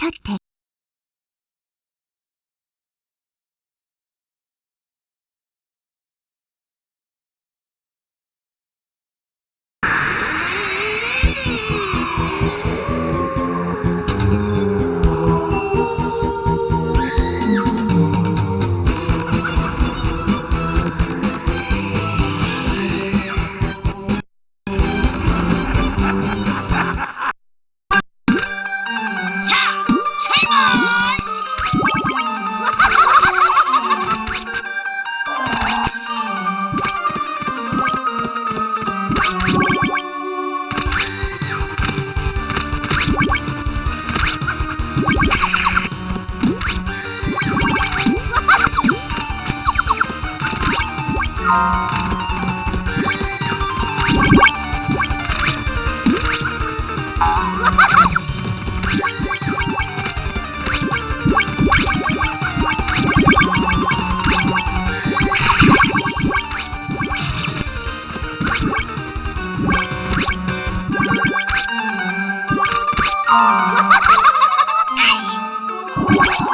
저택 Yeah.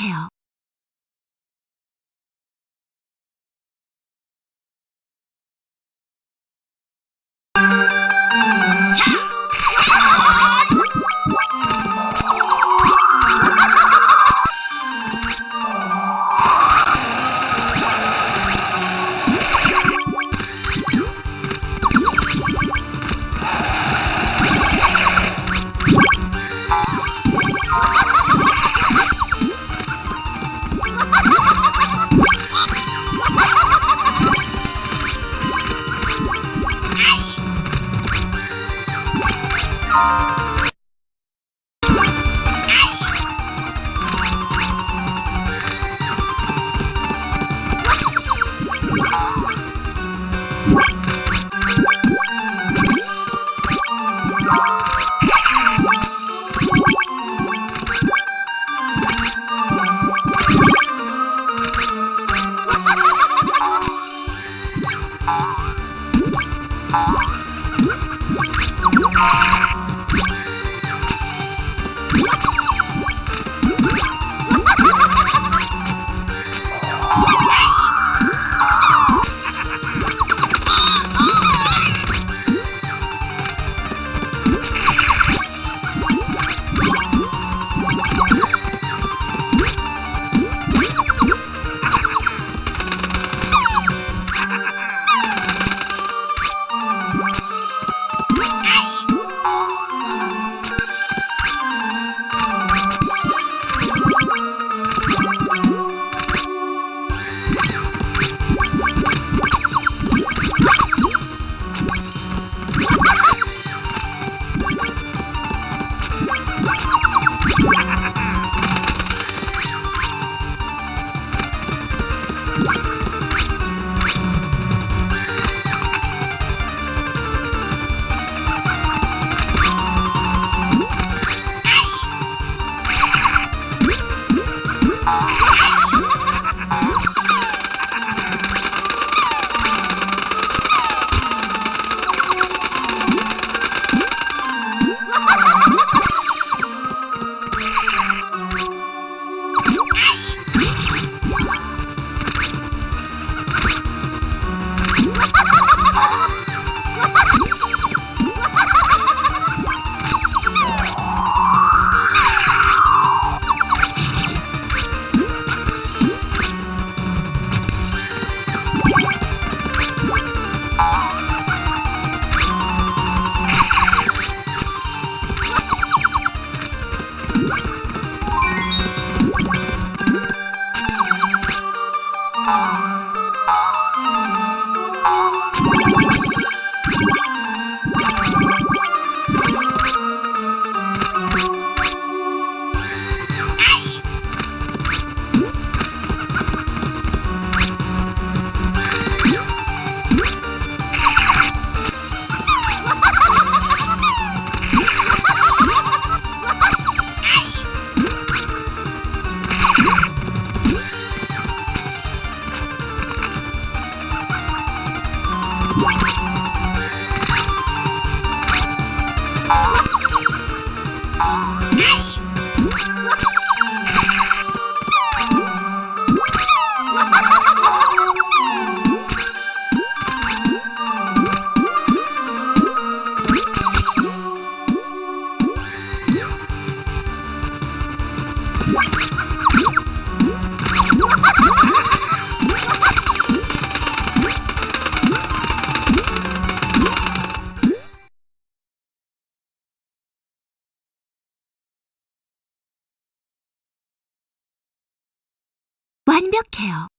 완벽해요. Bye. 완벽해요.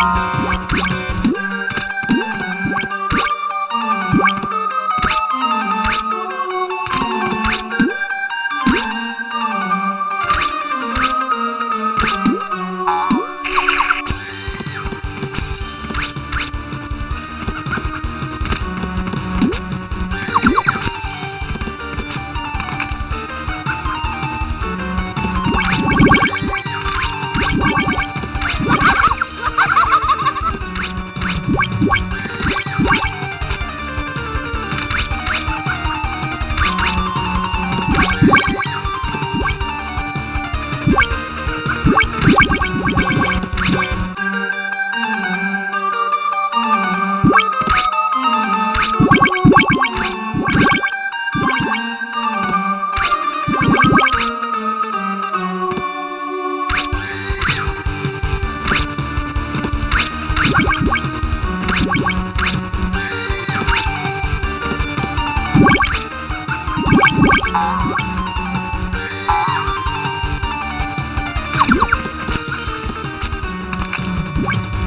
Bye. we you.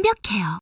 완벽해요.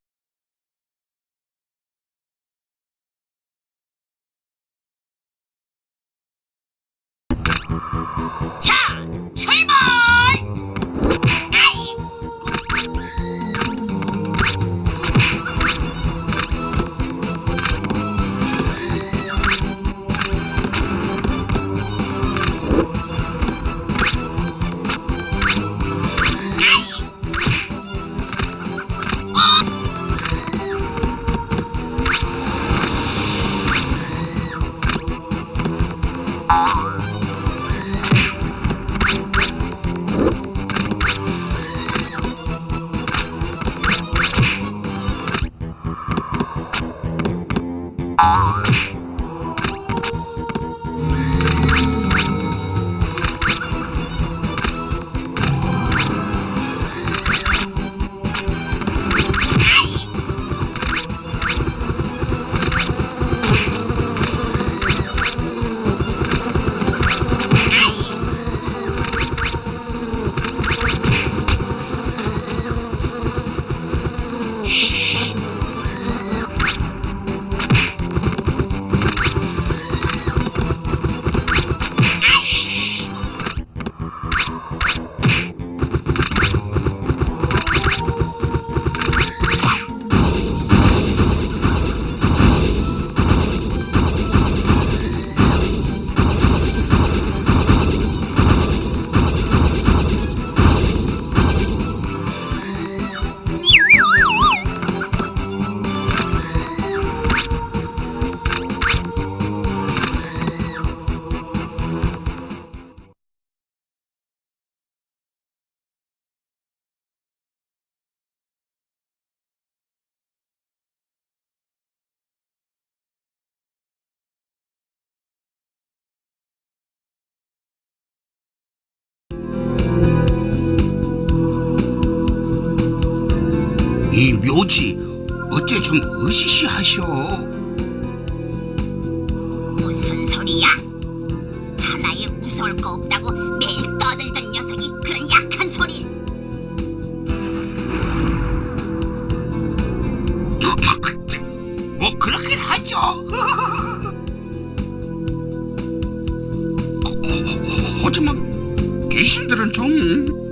이 묘지 어째 좀 으시시하셔. 무슨 소리야? 천하에 무서울 거 없다고 매일 떠들던 녀석이 그런 약한 소리. 뭐 그렇긴 하죠. 하지만 귀신들은 좀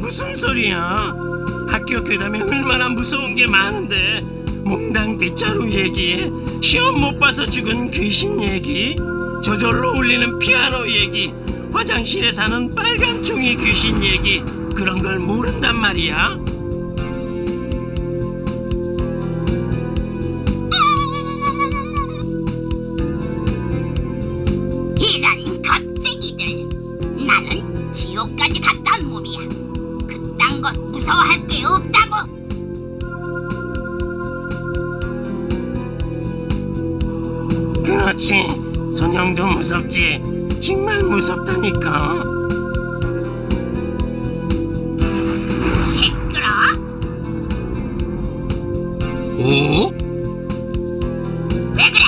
무슨 소리야? 학교 괴담에 얼마나 무서운 게 많은데 몽당 빗자루 얘기, 시험 못 봐서 죽은 귀신 얘기, 저절로 울리는 피아노 얘기, 화장실에 사는 빨간 종이 귀신 얘기 그런 걸 모른단 말이야? 무섭지. 정말 무섭다니까. 시끄러 오? 왜 그래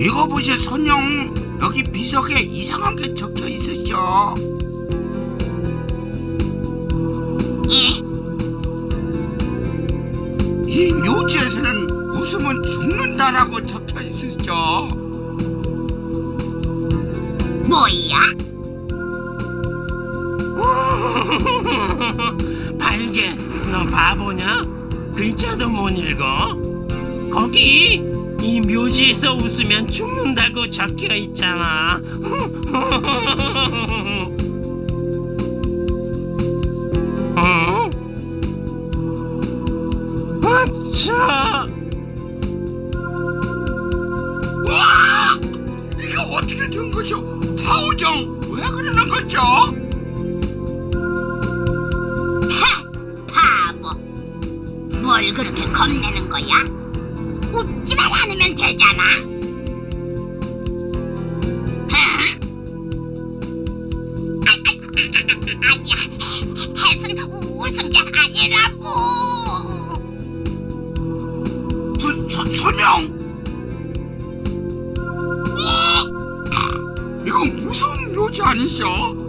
이거 보시 선영 여기 비석에 이상한 게 적혀 있으셔. 예? 이 묘지에서는 웃으면 죽는다라고 적혀 있으셔. 뭐야? 발개, 너 바보냐? 글자도 못 읽어? 거기 이 묘지에서 웃으면 죽는다고 적혀 있잖아. 어? 아차! 와! 이게 어떻게 된 거죠? 사오정 왜 그러는 거죠? 하! 바보 뭘 그렇게 겁내는 거야? 웃지만 않으면 되잖아 하? 아, 아, 아, 아, 아니야 햇은 웃은 게 아니라고 소, 소, 선영! 어? 이